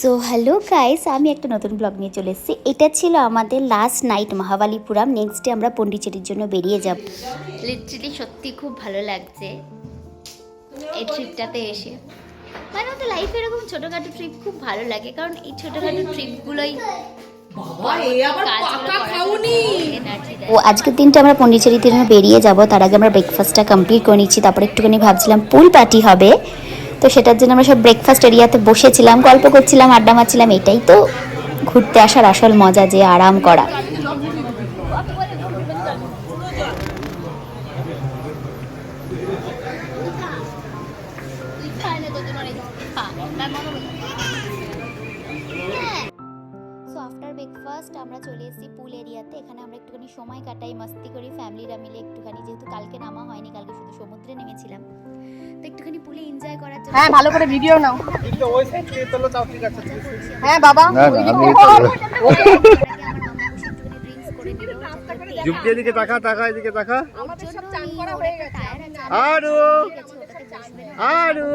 So hello guys আমি একটা নতুন ব্লগ নিয়ে চলে এসেছি। এটা ছিল আমাদের last night Mahabalipuram. Next day আমরা পন্ডিচেরির জন্য বেরিয়ে যাব। লিটারালি সত্যি খুব ভালো লাগছে এই ট্রিপটাতে এসে। মানে আমাদের লাইফে এরকম ছোটোখাটো ট্রিপ খুব ভালো লাগে কারণ এই ছোটোখাটো ট্রিপগুলোই ও আজকের দিনটা আমরা পন্ডিচেরিতে বেরিয়ে যাব তার আগে আমরা ব্রেকফাস্টটা কমপ্লিট করে নিচ্ছি। তারপরে একটুখানি ভাবছিলাম পুল পার্টি হবে। তো সেটার জন্য আমরা সব ব্রেকফাস্ট এরিয়াতে বসেছিলাম, গল্প করছিলাম, আড্ডা মারছিলাম, এটাই তো ঘুরতে আসার আসল মজা যে আরাম করা। ব্রেকফাস্ট আমরা চলে এসেছি পুল এরিয়াতে। এখানে আমরা একটুখানি সময় কাটাই, মাস্তি করি ফ্যামিলিরা মিলে একটুখানি। যেহেতু কালকে নামা হয়নি, কালকে শুধু সমুদ্রে নেমেছিলাম। তো একটুখানি পুলে এনজয় করার জন্য। হ্যাঁ ভালো করে ভিডিও নাও। হ্যাঁ বাবা। না ওই না দিকে আমি ওকে। যুক্তি এদিকে তাকা তাকা এদিকে তাকা। আমাদের সব চান করা হয়ে গেছে। আরু। আরু।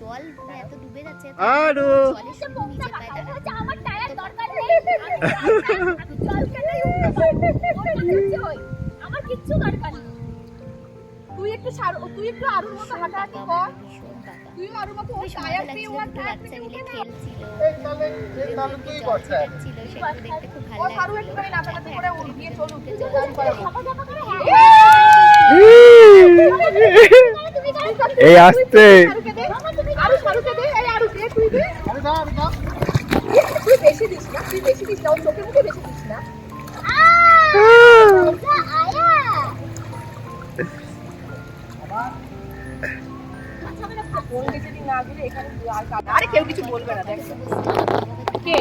জল পুরো এত ডুবে যাচ্ছে আরু। আমার কিচ্ছু দরকার নেই। তুই একটু সার তুই একটু আরুর মতো হাঁটাহাঁটি কর। তুই আরুর মতো ওর টায়ার দিয়ে ওর টায়ার বাচ্চা উঠে না? খেলছিল। তুই জল ছিল সেগুলো দেখতে খুব ভালো ও সারু লাগছিল একটুখানি নাচানাচি করে উঠ ঝাপা করে হ্যাঁ তুমি করো এই আসতে। সারুকে দে। আরু সারুকে দে এই আরু দে তুই দে। তুই বেশি দিস না তুই বেশি দিস না ওর চোখে মুখে বেশি দিস না। আর কেউ কিছু বলবে না দেখ। কে?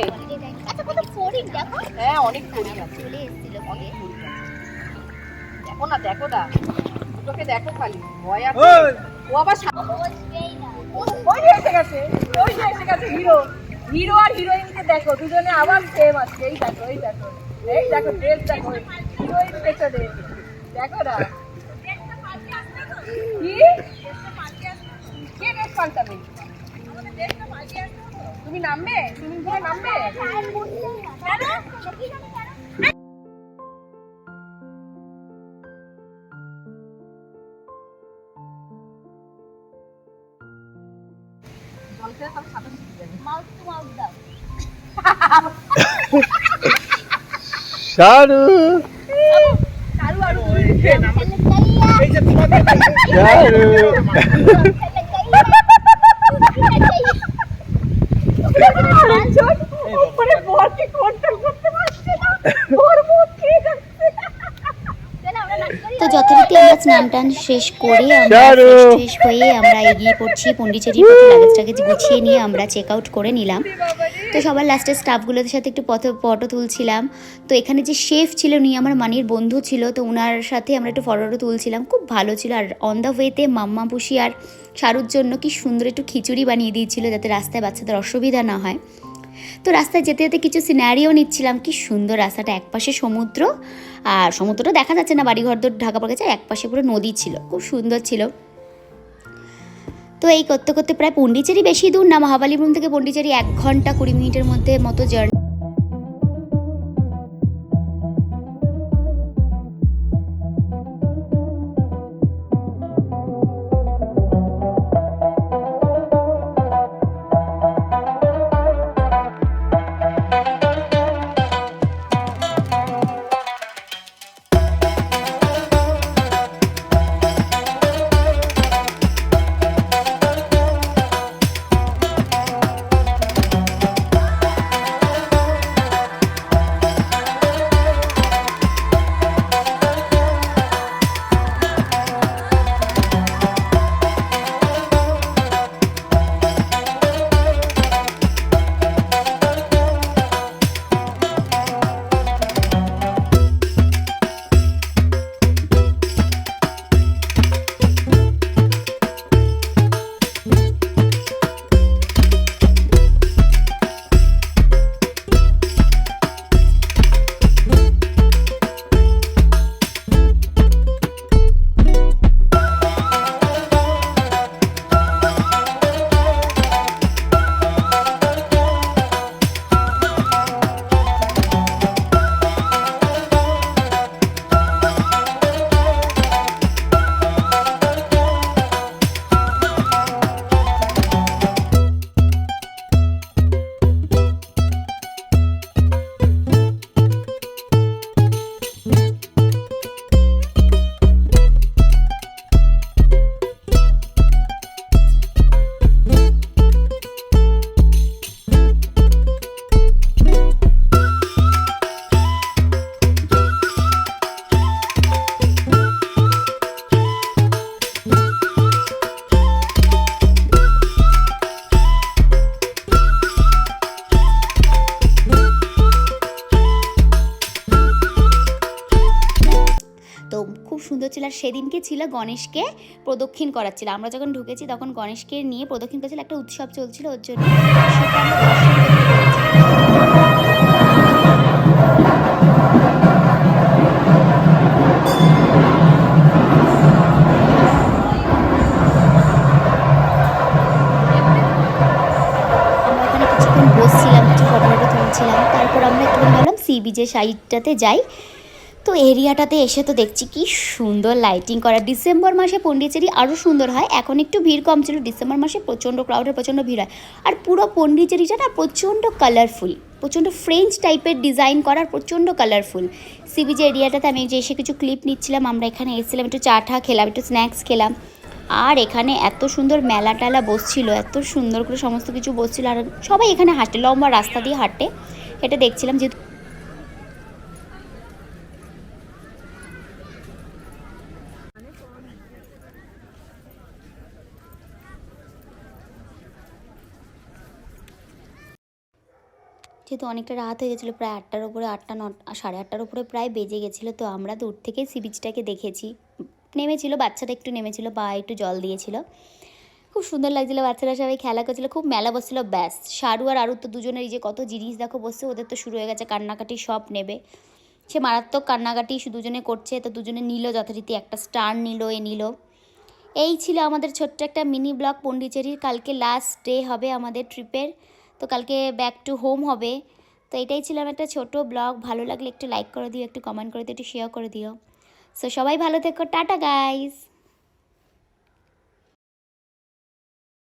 আচ্ছা কত ফরিং দেখো হ্যাঁ অনেক ফড়িং আছে। চলে এসেছিল অনেক দেখো না দেখো দুটোকে দেখো খালি। ভয় আছে। ও আবার ওই এসে গেছে। ওই যে এসে গেছে হিরো। হিরো আর হিরোইনকে দেখো। দুজনে আবার সেম আছে। এই দেখো এই দেখো। এই দেখো ড্রেস দেখো। হিরোইন পেছনে দেখো না কি কে ড্রেস পাল্টাবে। তুমি নামবে? সুইমিং পুলে নামবে? জল খেলে সব সাঁতার শিখে যাবে মাউথ টু মাউথ দাও শারু শারু আর শারু তো যথারীতি আমরা স্নান টান শেষ করে আমরা শেষ হয়ে আমরা এগিয়ে পড়ছি পন্ডিচেরি প্রতি গুছিয়ে নিয়ে আমরা চেক আউট করে নিলাম। তো সবার লাস্টে স্টাফগুলোদের সাথে একটু পথ ফটো তুলছিলাম। তো এখানে যে শেফ ছিল, উনি আমার মানির বন্ধু ছিল, তো ওনার সাথে আমরা একটু ফটো তুলছিলাম। খুব ভালো ছিল। আর অন দ্য ওয়েতে মাম্মা পুষি আর শারুর জন্য কি সুন্দর একটু খিচুড়ি বানিয়ে দিয়েছিল, যাতে রাস্তায় বাচ্চাদের অসুবিধা না হয়। তো রাস্তায় যেতে যেতে কিছু সিনারিও নিচ্ছিলাম। কি সুন্দর রাস্তাটা, একপাশে সমুদ্র, আর সমুদ্রটা দেখা যাচ্ছে না, বাড়িঘর দর ঢাকা পড়ে গেছে একপাশে পুরো নদী ছিল। খুব সুন্দর ছিল। তো এই করতে করতে প্রায় পন্ডিচেরি বেশি দূর না, মহাবালিপুরম থেকে পন্ডিচেরি এক ঘণ্টা কুড়ি মিনিটের মধ্যে মতো জার্নি ছিল আর সেদিনকে ছিল গণেশকে প্রদক্ষিণ করাচ্ছিল আমরা যখন ঢুকেছি তখন গণেশকে নিয়ে প্রদক্ষিণ করছিল একটা উৎসব চলছিল ওর জন্য। বসছিলাম ফটো তারপর আমরা ভাবলাম সি বিচের সাইডটাতে যাই। তো এরিয়াটাতে এসে তো দেখছি কি সুন্দর লাইটিং করা। ডিসেম্বর মাসে পন্ডিচেরি আরও সুন্দর হয়। এখন একটু ভিড় কম ছিল। ডিসেম্বর মাসে প্রচণ্ড ক্রাউডের প্রচণ্ড ভিড় হয়। আর পুরো পন্ডিচেরিটা না প্রচণ্ড কালারফুল প্রচণ্ড ফ্রেঞ্চ টাইপের ডিজাইন করার প্রচণ্ড কালারফুল সি বিচ এরিয়াটাতে আমি যে এসে কিছু ক্লিপ নিচ্ছিলাম, আমরা এখানে এসেছিলাম, একটু চা ঠা খেলাম, একটু স্ন্যাক্স খেলাম। আর এখানে এত সুন্দর মেলা টেলা বসছিল, এত সুন্দর করে সমস্ত কিছু বসছিল। আর সবাই এখানে হাঁটে, লম্বা রাস্তা দিয়ে হাঁটে। এটা দেখছিলাম যেহেতু যেহেতু অনেকটা রাত হয়ে গেছিল, প্রায় আটটার উপরে, আটটা ন সাড়ে আটটার উপরে প্রায় বেজে গেছিল। তো আমরা দূর থেকে সি বিচটাকে দেখেছি। নেমেছিল, বাচ্চাটা একটু নেমেছিল, বা একটু জল দিয়েছিল। খুব সুন্দর লাগছিল, বাচ্চারা সবাই খেলা করছিল, খুব মেলা বসছিল, ব্যাস। সারু আর আরু তো দুজনের এই যে কত জিনিস দেখো বসছে, ওদের তো শুরু হয়ে গেছে, কান্নাকাটি সব নেবে। সে মারাত্মক কান্নাকাটি দুজনে করছে, তো দুজনে নিল যথারীতি, একটা স্টার নিল, এ নিল। এই ছিল আমাদের ছোট্ট একটা মিনি ব্লগ পন্ডিচেরির, কালকে লাস্ট ডে হবে আমাদের ট্রিপের তো কালকে ব্যাক টু হোম হবে। তো এটাই ছিলাম একটা ছোট ব্লগ ভালো লাগলে একটু লাইক করে দিও, একটু কমেন্ট করে দিও, একটু শেয়ার করে দিও। সো সবাই ভালো থেকো। Tata guys